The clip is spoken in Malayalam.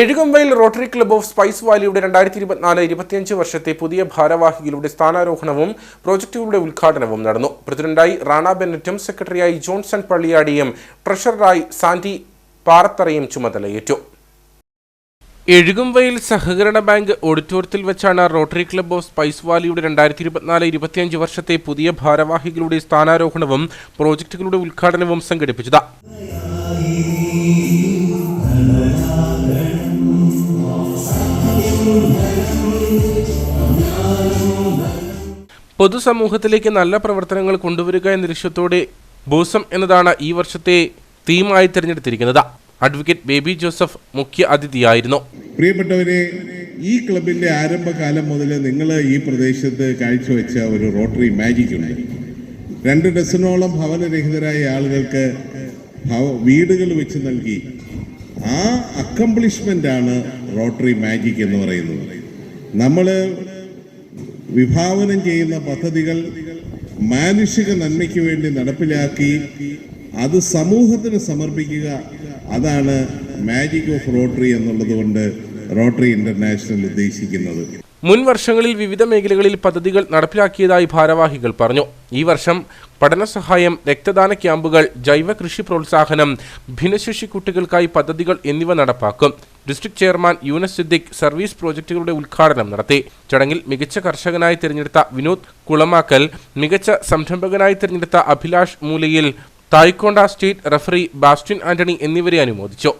എഴുകമ്പയിൽ റോട്ടറി ക്ലബ് ഓഫ് സ്പൈസ് വാലിയുടെ രണ്ടായിരത്തി ഇരുപത്തിനാല് ഇരുപത്തിയഞ്ച് വർഷത്തെ പുതിയ ഭാരവാഹികളുടെ സ്ഥാനാരോഹണവും പ്രോജക്റ്റുകളുടെ ഉദ്ഘാടനവും നടന്നു. പ്രസിഡന്റായി റാണ ബെന്നറ്റും സെക്രട്ടറിയായി ജോൺസൺ പള്ളിയാടിയും ട്രഷററായി സാന്റി പാറത്തറയും ചുമതലയേറ്റു. എഴുകുംവയിൽ സഹകരണ ബാങ്ക് ഓഡിറ്റോറിയത്തിൽ വെച്ചാണ് റോട്ടറി ക്ലബ് ഓഫ് സ്പൈസ് വാലിയുടെ രണ്ടായിരത്തി ഇരുപത്തിനാല് ഇരുപത്തിയഞ്ച് വർഷത്തെ പുതിയ ഭാരവാഹികളുടെ സ്ഥാനാരോഹണവും പ്രോജക്റ്റുകളുടെ ഉദ്ഘാടനവും സംഘടിപ്പിച്ചത്. പൊതുസമൂഹത്തിലേക്ക് നല്ല പ്രവർത്തനങ്ങൾ കൊണ്ടുവരിക എന്ന ലക്ഷ്യത്തോടെ ബോസം എന്നതാണ് ഈ വർഷത്തെ തീമായി തിരഞ്ഞെടുത്തിരിക്കുന്നത്. അഡ്വക്കേറ്റ് ബേബി ജോസഫ് മുഖ്യ അതിഥിയായിരുന്നു. പ്രിയപ്പെട്ടവരെ ഈ ക്ലബിന്റെ ആരംഭകാലം മുതൽ നിങ്ങൾ ഈ പ്രദേശത്ത് കാഴ്ചവെച്ച ഒരു റോട്ടറി മാജിക് ഉണ്ട്. രണ്ട് ഡസനോളം ഭവനരഹിതരായ ആളുകൾക്ക് വീടുകൾ വെച്ച് നൽകി ആ ആണ് റോട്ടറി മാജിക് എന്ന് പറയുന്നത്. നമ്മൾ വിഭാവനം ചെയ്യുന്ന പദ്ധതികൾ മാനുഷിക നന്മയ്ക്ക് വേണ്ടി നടപ്പിലാക്കി അത് സമൂഹത്തിന് സമർപ്പിക്കുക അതാണ് മാജിക് ഓഫ് റോട്ടറി എന്നുള്ളത് കൊണ്ട് റോട്ടറി ഇന്റർനാഷണൽ ഉദ്ദേശിക്കുന്നത്. മുൻ വർഷങ്ങളിൽ വിവിധ മേഖലകളിൽ പദ്ധതികൾ നടപ്പിലാക്കിയതായി ഭാരവാഹികൾ പറഞ്ഞു. ഈ വർഷം പഠന സഹായം രക്തദാന ക്യാമ്പുകൾ ജൈവ കൃഷി പ്രോത്സാഹനം ഭിന്നശേഷി കുട്ടികൾക്കായി പദ്ധതികൾ എന്നിവ നടപ്പാക്കും. District chairman Yunus Siddique service പ്രോജക്റ്റുകളുടെ ഉദ്ഘാടനം നടത്തി. ചടങ്ങിൽ മികച്ച കർഷകനായി തിരഞ്ഞെടുത്ത വിനോദ് കുളമാക്കൽ മികച്ച സംരംഭകനായി തിരഞ്ഞെടുത്ത Abhilash Moolayil taekwondo state referee Bastin Antony എന്നിവരെ അനുമോദിച്ചു.